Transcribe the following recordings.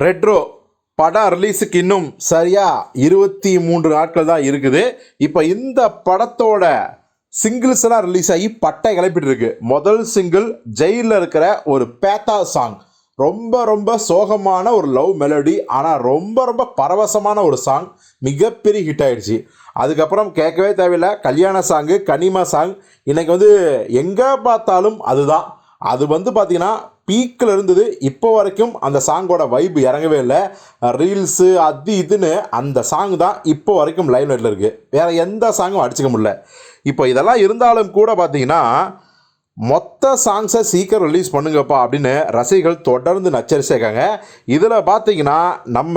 Retro படம் ரிலீஸுக்கு இன்னும் சரியாக இருபத்தி மூன்று நாட்கள் தான் இருக்குது. இப்போ இந்த படத்தோட சிங்கிள்ஸ் எல்லாம் ரிலீஸ் ஆகி பட்டை கிளப்பிட்டு இருக்கு. முதல் சிங்கிள் ஜெயிலில் இருக்கிற ஒரு பேத்தா சாங் ரொம்ப ரொம்ப சோகமான ஒரு லவ் மெலடி ஆனால் ரொம்ப ரொம்ப பரவசமான ஒரு சாங் மிகப்பெரிய ஹிட் ஆயிடுச்சு. அதுக்கப்புறம் கேட்கவே தேவையில்லை. கல்யாண சாங்கு கனிமா சாங் இன்றைக்கி வந்து எங்கே பார்த்தாலும் அதுதான். அது வந்து பார்த்திங்கன்னா பீக்கில் இருந்தது இப்போ வரைக்கும் அந்த சாங்கோட வைப் இறங்கவே இல்லை. ரீல்ஸு அது இதுன்னு அந்த சாங் தான் இப்போ வரைக்கும் லைவ் நெட்டில் இருக்குது வேறு எந்த சாங்கும் அடிச்சுக்க முடியல. இப்போ இதெல்லாம் இருந்தாலும் கூட பார்த்தீங்கன்னா மொத்த சாங்ஸை சீக்கிரம் ரிலீஸ் பண்ணுங்கப்பா அப்படின்னு ரசிகர்கள் தொடர்ந்து நச்சரிச்சிருக்காங்க இதில் பார்த்தீங்கன்னா நம்ம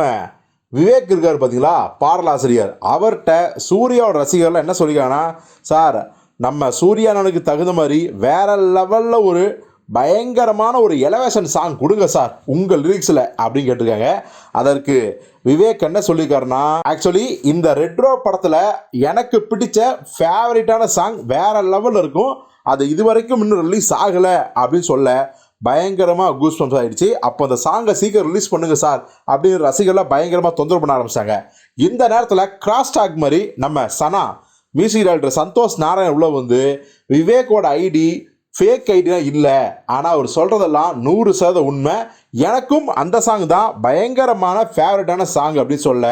விவேக் இருக்கார் பார்த்தீங்களா? பாடலாசிரியர் அவர்கிட்ட சூர்யாவோட ரசிகர்கள் என்ன சொல்லியிருக்காங்கன்னா சார் நம்ம சூர்யானனுக்கு தகுந்த மாதிரி வேறு லெவலில் ஒரு பயங்கரமான ஒரு எலவேஷன் சாங் கொடுங்க சார் உங்கள் லிரிக்ஸில் அப்படின்னு கேட்டிருக்காங்க. அதற்கு விவேக் என்ன சொல்லியிருக்காருன்னா ஆக்சுவலி இந்த ரெட்ரோ படத்தில் எனக்கு பிடிச்ச ஃபேவரட்டான சாங் வேற லெவலில் இருக்கும். அது இது வரைக்கும் இன்னும் ரிலீஸ் ஆகலை அப்படின்னு சொல்ல பயங்கரமாக கூஸ் பம்ஸ் ஆகிடுச்சு அப்போ அந்த சாங்கை சீக்கிரம் ரிலீஸ் பண்ணுங்கள் சார் அப்படின்னு ரசிகர்லாம் பயங்கரமாக தொந்தரவு பண்ண ஆரம்பித்தாங்க இந்த நேரத்தில் கிராஸ் டாக் மாதிரி நம்ம சனா மியூசிக் டைரக்டர் சந்தோஷ் நாராயண் உள்ள வந்து விவேக்கோட ஐடி ஃபேக் ஐடியா இல்லை. ஆனால் அவர் சொல்கிறதெல்லாம் நூறு சதவீத உண்மை. எனக்கும் அந்த சாங் தான் பயங்கரமான ஃபேவரட்டான சாங் அப்படின்னு சொல்ல.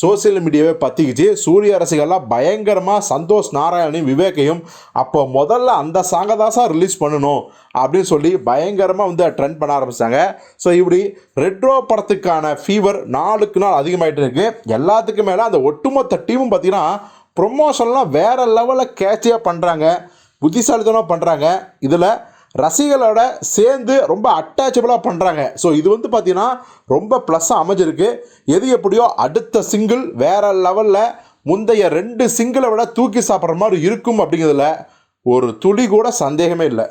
சோசியல் மீடியாவே பற்றிக்கிச்சு சூரிய ரசிகர்லாம் பயங்கரமாக சந்தோஷ் நாராயணையும் விவேக்கையும் அப்போ முதல்ல அந்த சாங்கை தான் சார் ரிலீஸ் பண்ணணும் அப்படின்னு சொல்லி பயங்கரமாக வந்து ட்ரெண்ட் பண்ண ஆரம்பிச்சாங்க. ஸோ இப்படி ரெட்ரோ படத்துக்கான ஃபீவர் நாளுக்கு நாள் அதிகமாகிட்டு இருக்குது எல்லாத்துக்கும் மேலே அந்த ஒட்டுமொத்த டீமும் பார்த்தீங்கன்னா ப்ரொமோஷன்லாம் வேறு லெவலில் கேட்சியாக பண்ணுறாங்க புத்திசாலித்தனமாக பண்ணுறாங்க இதில் ரசிகளோட சேர்ந்து ரொம்ப அட்டாச்சபிளாக பண்ணுறாங்க ஸோ இது வந்து பார்த்திங்கன்னா ரொம்ப ப்ளஸ்ஸாக அமைஞ்சிருக்கு. எது எப்படியோ அடுத்த சிங்கிள் வேறு லெவலில் முந்தைய ரெண்டு சிங்கிளை விட தூக்கி சாப்பிட்ற மாதிரி இருக்கும் அப்படிங்கிறதுல ஒரு துளி கூட சந்தேகமே இல்லை.